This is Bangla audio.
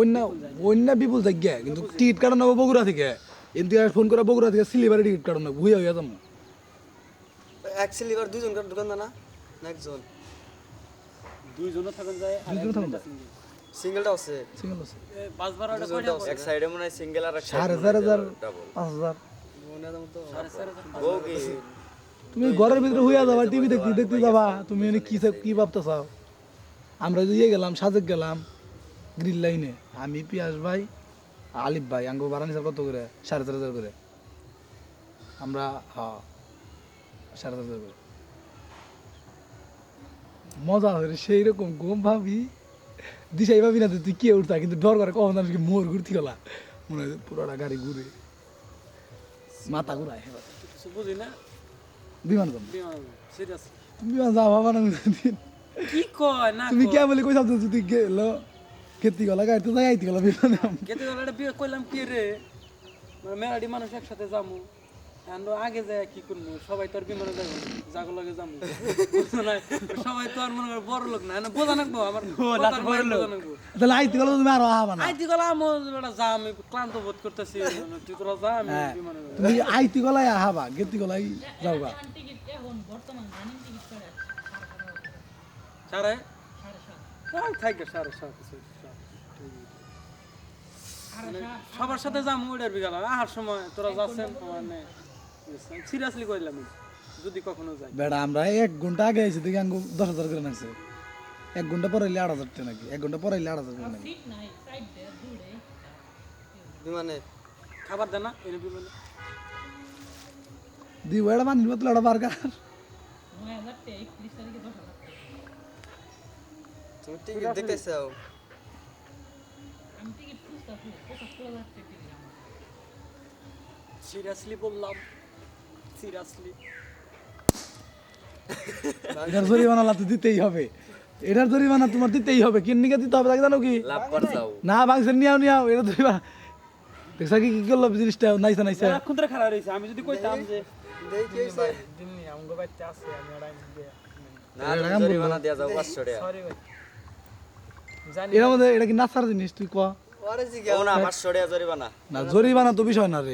অন্য অন্য বিপুল থেকে কিন্তু টিকিট কাটানো হবে বগুড়া থেকে। এদিকে ফোন করে বগুড়া থেকে সিলিভারে টিকিট কাটানো হবে হইয়া যাব। এক সিলিভার দুজন করে দোকান না একজন। দুইজনও থাকুন যায় আর দুইজনও যায়। সিঙ্গেলটা আছে। সিঙ্গেল আছে। এ, পাঁচ কয়টা এক সাইডে মনে হয় সিঙ্গেল আর এক সাড়ে চার হাজার মনে দাম তো সাড়ে চার হাজার। বউ কি তুমি ঘরের ভিতরে হইয়া যাবা টিভি দেখতে দেখতে যাবা। তুমি এনে কি কি ভাবতে চাও আমরা যে ইয়ে গেলাম সাজেক গেলাম গ্রিল লাইনে আমি পিয়াস ভাই আলিফ ভাই আঙ্গো বারানি স্যার কত করে? সাড়ে চার হাজার করে। আমরা হ্যাঁ সাড়ে চার হাজার করে। মজা হয়ে সেই রকম ঘুম ভাবি। দিশাই ভাবি না তুই কে উঠতা কিন্তু ডর করে কখন কি মোর ঘুরতে গেলা। মনে হয় পুরোটা গাড়ি ঘুরে। মাথা ঘুরায় কিছু বুঝি না বিমান কম বিমান তুমি ভাবা না দিন কি কয় না তুমি কে বলে তো তুই গেল খেতি গলা গাইতে যাই আইতে গলা বিমানে কেতে গেলে বিয়ে কইলাম কি রে? মানে মেলাডি মানুষ একসাথে যামু। আমরা আগে যায় কি করব সবাই তো আর বিমানে যাব জাগো লাগে যাব বুঝছ সবাই তো আর মনে করে বড় লোক না। না বোঝা নাকবো আমার বোঝা নাকবো। তাহলে আইতে গেলে তুমি আরও আহবা না আইতি গেলাম বেটা যা আমি ক্লান্ত বোধ করতেছি। তুই তোরা যা আমি বিমানে যাব। তুমি আইতে গলাই আহাবা গেতি গলাই যাওগা সাড়ে হ্যাঁ, থাকবে সাড়ে সাত মানে সবার সাথে যাম ওইটার বিকাল আহার সময় তোরা যাচ্ছেন মানে সিরিয়াসলি কইলাম যদি কখনো যাই। বেড়া আমরা এক ঘণ্টা আগে আইছি দেখি আঙ্গু দশ হাজার করে নাকছে এক ঘণ্টা পরে আট হাজার টাকা নাকি? এক ঘণ্টা পরে আট হাজার করে নাকি? বিমানে খাবার দেয় না এনে বিমানে দিব এটা মানি নিব তুলে বার্গার তুমি টিকিট দেখতে চাও সিরিয়াসলি বললাম সিরিয়াসলি এটার জরিমানা তো দিতেই হবে। এটার জরিমানা তোমার দিতেই হবে। কিন দিতে হবে তাকে জানো কি? লাভ কর যাও। না বাংসের নিয়াও নিয়াও এটা জরিমানা। দেখছা কি কি করল জিনিসটা? নাইসা নাইসা এখন ধরে খারাপ রয়েছে আমি যদি কইতাম যে দেখি কি হইছে না জরিমানা দেয়া যাও পাঁচশো টাকা। এর মধ্যে এটা কি নাচার জিনিস তুই ক? ওরে জিগা ও না পাঁচশো না জরিমানা তো বিষয় না রে।